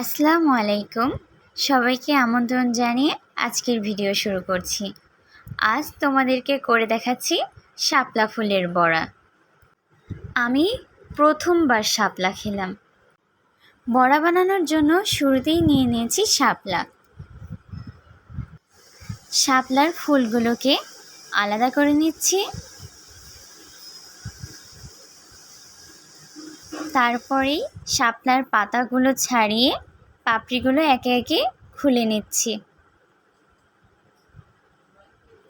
আসসালামু আলাইকুম। সবাইকে আমন্ত্রণ জানিয়ে আজকের ভিডিও শুরু করছি। আজ তোমাদেরকে করে দেখাচ্ছি শাপলা ফুলের বড়া। আমি প্রথমবার শাপলা খেলাম। বড়া বানানোর জন্য শুরুতেই নিয়ে নিয়েছি শাপলা। শাপলার ফুলগুলোকে আলাদা করে নিচ্ছি। তারপরেই শাপলার পাতাগুলো ছাড়িয়ে পাপড়িগুলো একে একে খুলে নিচ্ছি।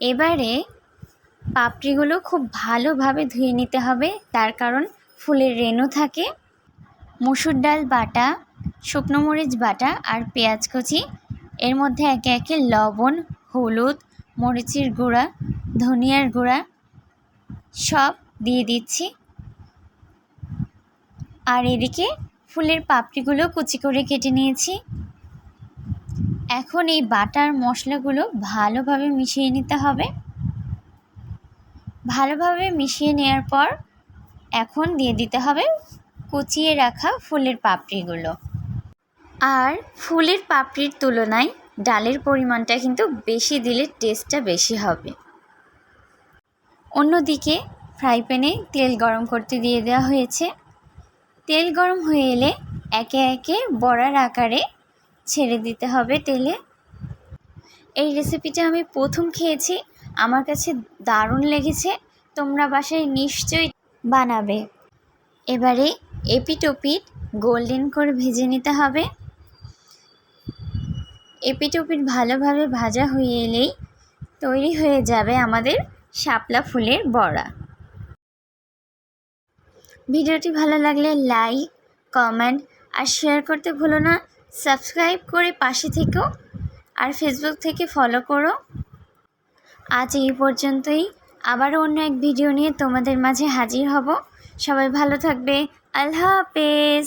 এবারে পাপড়িগুলো খুব ভালোভাবে ধুয়ে নিতে হবে, তার কারণ ফুলের রেণু থাকে। মুসুর ডাল বাটা, শুকনো মরিচ বাটা আর পেঁয়াজ কুচি, এর মধ্যে একে একে লবণ, হলুদ, মরিচের গুঁড়া, ধনিয়ার গুঁড়া সব দিয়ে দিচ্ছি। আর এদিকে ফুলের পাপড়িগুলো কুচি করে কেটে নিয়েছি। এখন এই বাটার মশলাগুলো ভালোভাবে মিশিয়ে নিতে হবে। ভালোভাবে মিশিয়ে নেওয়ার পর এখন দিয়ে দিতে হবে কুচিয়ে রাখা ফুলের পাপড়িগুলো। আর ফুলের পাপড়ির তুলনায় ডালের পরিমাণটা কিন্তু বেশি দিলে টেস্টটা বেশি হবে। অন্যদিকে ফ্রাই প্যানে তেল গরম করতে দিয়ে দেওয়া হয়েছে। তেল গরম হয়ে এলে একে একে বড়ার আকারে ছেড়ে দিতে হবে তেলে। এই রেসিপিটা আমি প্রথম খেয়েছি। আমার কাছে দারুণ লেগেছে। তোমরা বাসায় নিশ্চয়ই বানাবে। এবারে এপিট ওপিট গোল্ডেন করে ভেজে নিতে হবে। এপিট ওপিট ভালোভাবে ভাজা হয়ে এলেই তৈরি হয়ে যাবে আমাদের শাপলা ফুলের বড়া। ভিডিওটি ভালো লাগলে লাইক, কমেন্ট আর শেয়ার করতে ভুলো না। সাবস্ক্রাইব করে পাশে থেকেও আর ফেসবুক থেকে ফলো করো। আজ এই পর্যন্তই। আবারও অন্য এক ভিডিও নিয়ে তোমাদের মাঝে হাজির হব। সবাই ভালো থাকবে। আল্লাহ হাফেজ।